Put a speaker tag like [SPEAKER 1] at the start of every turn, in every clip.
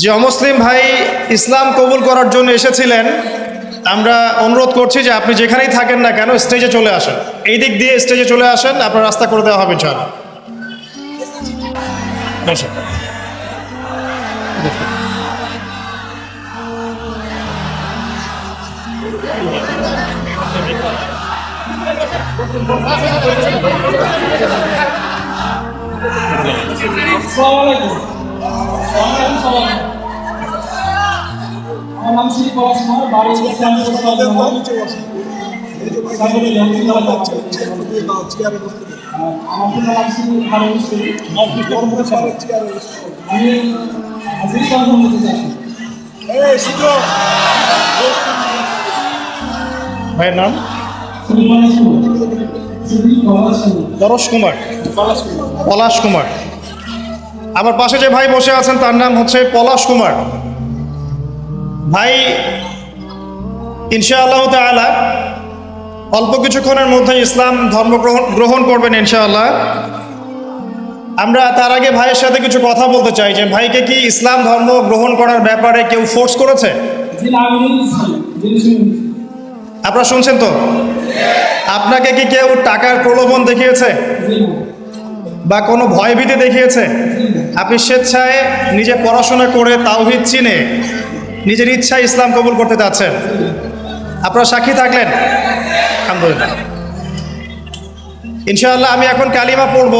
[SPEAKER 1] যে অমুসলিম ভাই ইসলাম কবুল করার জন্য এসেছিলেন, আমরা অনুরোধ করছি যে আপনি যেখানেই থাকেন না কেন স্টেজে চলে আসেন। এই দিক দিয়ে স্টেজে চলে আসেন, আপনার রাস্তা করে দেওয়া হবে, ইনশাআল্লাহ। বসেন।
[SPEAKER 2] আসসালামাইকুম
[SPEAKER 1] ভাইয়ের নাম? পরশ কুমার।
[SPEAKER 2] পলাশ কুমার।
[SPEAKER 1] আমার পাশে যে ভাই বসে আছেন, তার নাম হচ্ছে পলাশ কুমার। ভাই, ইনশাআল্লাহ তাআলা অল্প কিছুক্ষণের মধ্যে ইসলাম ধর্ম গ্রহণ গ্রহণ করবেন ইনশাআল্লাহ। আমরা তার আগে ভাইয়ের সাথে কিছু কথা বলতে চাই যে, ভাইকে কি ইসলাম ধর্ম গ্রহণ করার ব্যাপারে কেউ ফোর্স করেছে? আপনারা শুনছেন তো? আপনাকে কি কেউ টাকার প্রলোভন দেখিয়েছে? বা কোনো ভয়ভীতি দেখিয়েছে? আপনি স্বেচ্ছায় নিজে পড়াশোনা করে তাওহিদ চিনে নিজের ইচ্ছায় ইসলাম কবুল করতে চাচ্ছেন আপনারা সাক্ষী থাকলেন আলহামদুলিল্লাহ ইনশাআল্লাহ আমি এখন কালিমা পড়ব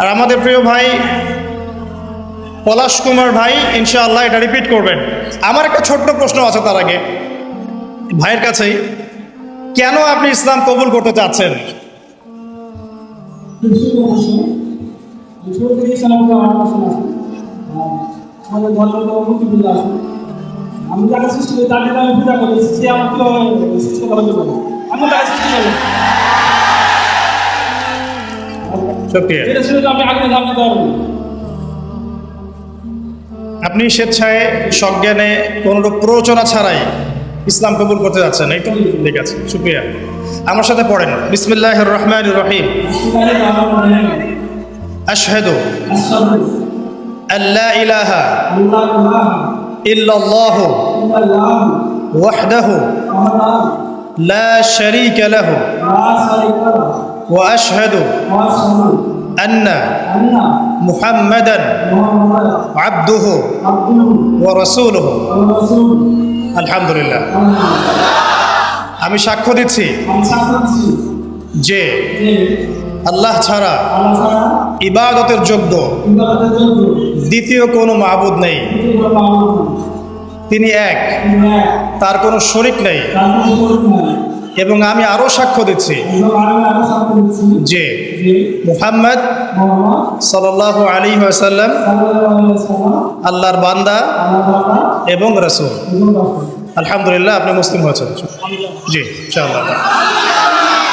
[SPEAKER 1] আর আমাদের প্রিয় ভাই পলাশ কুমার ভাই ইনশাআল্লাহ এটা রিপিট করবেন আমার একটা ছোট্ট প্রশ্ন আছে তার আগে ভাইয়ের কাছেই কেন আপনি ইসলাম কবুল করতে চাচ্ছেন
[SPEAKER 2] আমার আমাদের ধর্মের মুক্তি পূজা আছে আমি যাকে সৃষ্টি করি তাকে আমি পূজা করি সে আমার কীভাবে সৃষ্টি করা যাবে আমি তাকে সৃষ্টি করি।
[SPEAKER 1] আপনি স্বেচ্ছায় সজ্ঞানে কোনোরূপ প্ররোচনা ছাড়াই ইসলাম কবুল করতে যাচ্ছেন এই তো ঠিক আছে শুক্রিয়া। আমার সাথে পড়েন। বিসমিল্লাহ রহমান রহিম। আশহাদু। আল্লাহ ইলাহা ইল্লাল্লাহ ওয়াহদাহু লা শারীকা লাহু ওয়া আশহাদু আন্না মুহাম্মাদান আবদুহু ওয়া রাসূলুহু আলহামদুলিল্লাহ আমি সাক্ষ্য দিচ্ছি যে আল্লাহ ছাড়া ইবাদতের যোগ্য দ্বিতীয় কোনো মাহবুদ নেই। তিনি এক, তার কোনো শরিক নেই। এবং আমি আরও সাক্ষ্য দিচ্ছি যে মুহাম্মদ সাল্লাহ আলী আসাল্লাম আল্লাহর বান্দা এবং রসুল। আলহামদুলিল্লাহ, আপনি মুসলিম হয়েছেন। জি, ইনশাআল্লাহ।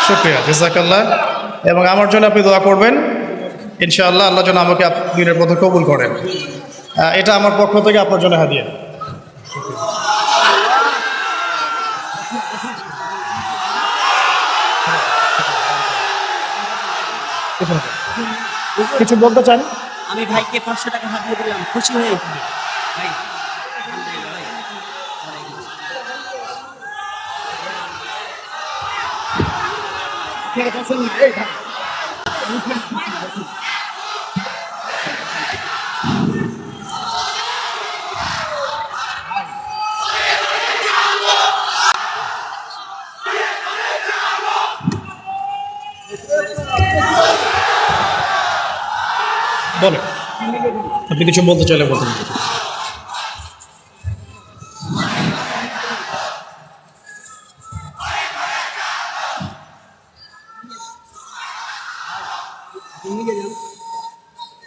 [SPEAKER 1] শুক্রিয়া, জাজাকাল্লাহ। এবং আমার জন্য আপনি দোয়া করবেন। ইনশাআল্লাহ আল্লাহ যেন আমাকে দিনের পথে কবুল করেন। এটা আমার পক্ষ থেকে আপনার জন্য হাদিয়া। কিছু বলতে চান?
[SPEAKER 3] আমি ভাইকে পাঁচশো টাকা হাতিয়ে দিলাম, খুশি হয়ে ভাই
[SPEAKER 1] বলেন আপনি কিছু বলতে চাইলে বলতে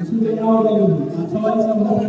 [SPEAKER 2] নাম বলবেন সবাই সব কথা